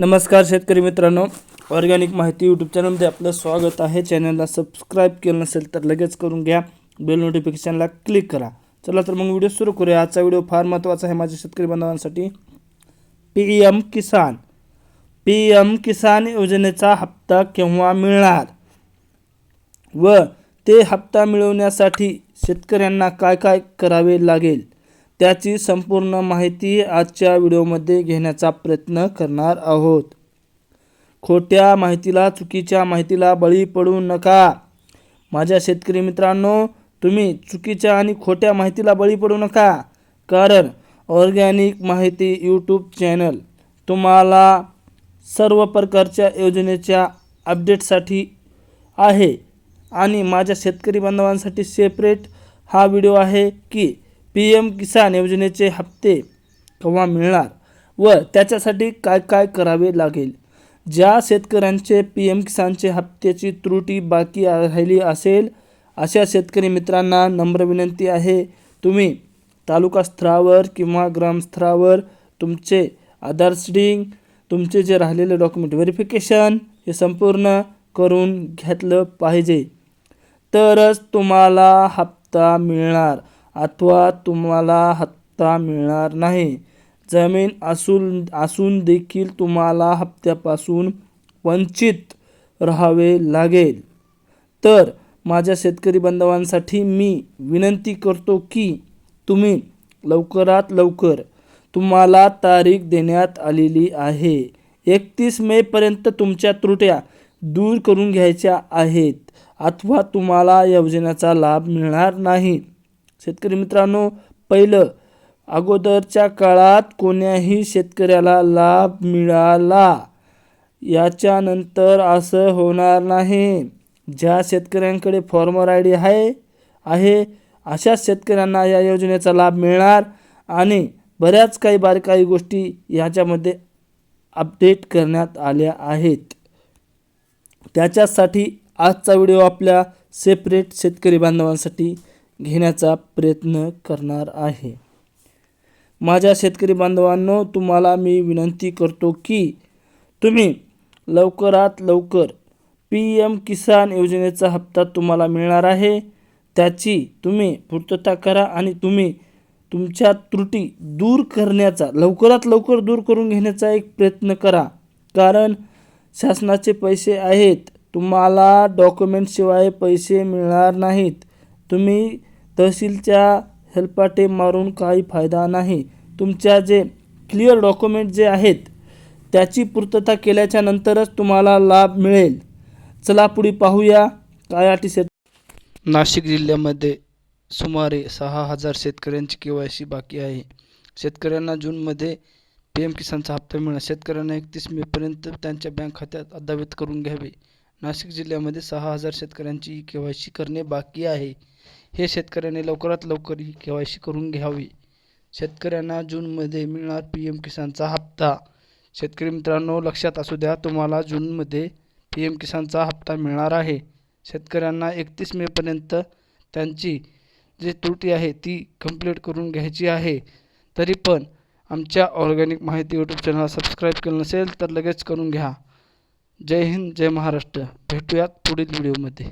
नमस्कार शेतकरी मित्रांनो. ऑर्गॅनिक माहिती यूट्यूब चॅनलमध्ये आपलं स्वागत आहे. चॅनलला सबस्क्राईब केलं नसेल तर लगेच करून घ्या. बेल नोटिफिकेशनला क्लिक करा. चला तर मग व्हिडिओ सुरू करूया. आजचा व्हिडिओ फार महत्त्वाचा आहे माझ्या शेतकरी बांधवांसाठी. P M Kisan. P M Kisan योजनेचा हप्ता केव्हा मिळणार? व ते हप्ता मिळवण्यासाठी शेतकऱ्यांना काय काय करावे लागेल? त्याची संपूर्ण माहिती आजच्या व्हिडिओमध्ये घेण्याचा प्रयत्न करणार आहोत. खोट्या माहितीला चुकीच्या माहितीला बळी पडू नका. माझ्या शेतकरी मित्रांनो तुम्ही चुकीच्या आणि खोट्या माहितीला बळी पडू नका कारण ऑर्गॅनिक माहिती यूट्यूब चॅनल तुम्हाला सर्व प्रकारच्या योजनेच्या अपडेटसाठी आहे. आणि माझ्या शेतकरी बांधवांसाठी सेपरेट हा व्हिडिओ आहे की पी एम किसान योजनेचे हप्ते केव्हा मिळणार व त्याच्यासाठी काय काय करावे लागेल? ज्या शेतकऱ्यांचे पी एम किसानचे हप्त्याची त्रुटी बाकी राहिली असेल अशा शेतकरी मित्रांना नम्र विनंती आहे. तुम्ही तालुका स्तरावर किंवा ग्रामस्तरावर तुमचे आधार सीडिंग तुमचे जे राहिलेले डॉक्युमेंट व्हेरिफिकेशन हे संपूर्ण करून घेतलं पाहिजे. तरच तुम्हाला हप्ता मिळणार. अथवा तुम्हाला हप्ता मिळणार नाही. जमीन असून असून देखील तुम्हाला हप्त्यापासून वंचित राहावे लागेल. तर माझ्या शेतकरी बांधवांसाठी मी विनंती करतो की तुम्ही लवकरात लवकर तुम्हाला तारीख देण्यात आलेली आहे. एकतीस मेपर्यंत तुमच्या त्रुट्या दूर करून घ्यायच्या आहेत अथवा तुम्हाला योजनेचा लाभ मिळणार नाही. शेतकरी मित्रांनो पहिलं अगोदरच्या काळात कोण्याही शेतकऱ्याला लाभ मिळाला. याच्यानंतर असं होणार नाही. ज्या शेतकऱ्यांकडे फॉर्मर आय डी आहे आहे अशाच शेतकऱ्यांना या योजनेचा लाभ मिळणार आणि बऱ्याच काही बारकाई गोष्टी याच्यामध्ये अपडेट करण्यात आल्या आहेत. त्याच्यासाठी आजचा व्हिडिओ आपल्या सेपरेट शेतकरी बांधवांसाठी घेण्याचा प्रयत्न करणार आहे. माझ्या शेतकरी बांधवांनो तुम्हाला मी विनंती करतो की तुम्ही लवकरात लवकर पी एम किसान योजनेचा हप्ता तुम्हाला मिळणार आहे. त्याची तुम्ही पूर्तता करा आणि तुम्ही तुमच्या त्रुटी दूर करण्याचा लवकरात लवकर दूर करून घेण्याचा एक प्रयत्न करा. कारण शासनाचे पैसे आहेत तुम्हाला डॉक्युमेंटशिवाय पैसे मिळणार नाहीत. तुम्ही तहसीलच्या हेल्पाटे मारून काही फायदा नाही. तुमच्या जे क्लिअर डॉक्युमेंट जे आहेत त्याची पूर्तता केल्याच्या नंतरच तुम्हाला लाभ मिळेल. चला पुढे पाहूया काय अटी शेत नाशिक जिल्ह्यामध्ये सुमारे सहा हजार शेतकऱ्यांची के वाय सी बाकी आहे. शेतकऱ्यांना जूनमध्ये पी एम किसानचा हप्ता मिळणार. शेतकऱ्यांना एकतीस मेपर्यंत त्यांच्या बँक खात्यात अद्यावत करून घ्यावे. नाशिक जिल्ह्यामध्ये सहा हजार शेतकऱ्यांची के वाय सी करणे बाकी आहे. हे शेतकऱ्यांनी लवकरात लवकर ही के वाय सी करून घ्यावी. शेतकऱ्यांना जूनमध्ये मिळणार पी एम किसानचा हप्ता. शेतकरी मित्रांनो लक्षात असू द्या तुम्हाला जूनमध्ये पी एम किसानचा हप्ता मिळणार आहे. शेतकऱ्यांना एकतीस मेपर्यंत त्यांची जी त्रुटी आहे ती कंप्लीट करून घ्यायची आहे. तरी पण आमच्या ऑर्गॅनिक माहिती यूट्यूब चॅनल सबस्क्राईब केलं नसेल तर लगेच करून घ्या. जय हिंद जय महाराष्ट्र. भेटूयात पुढील व्हिडिओमध्ये.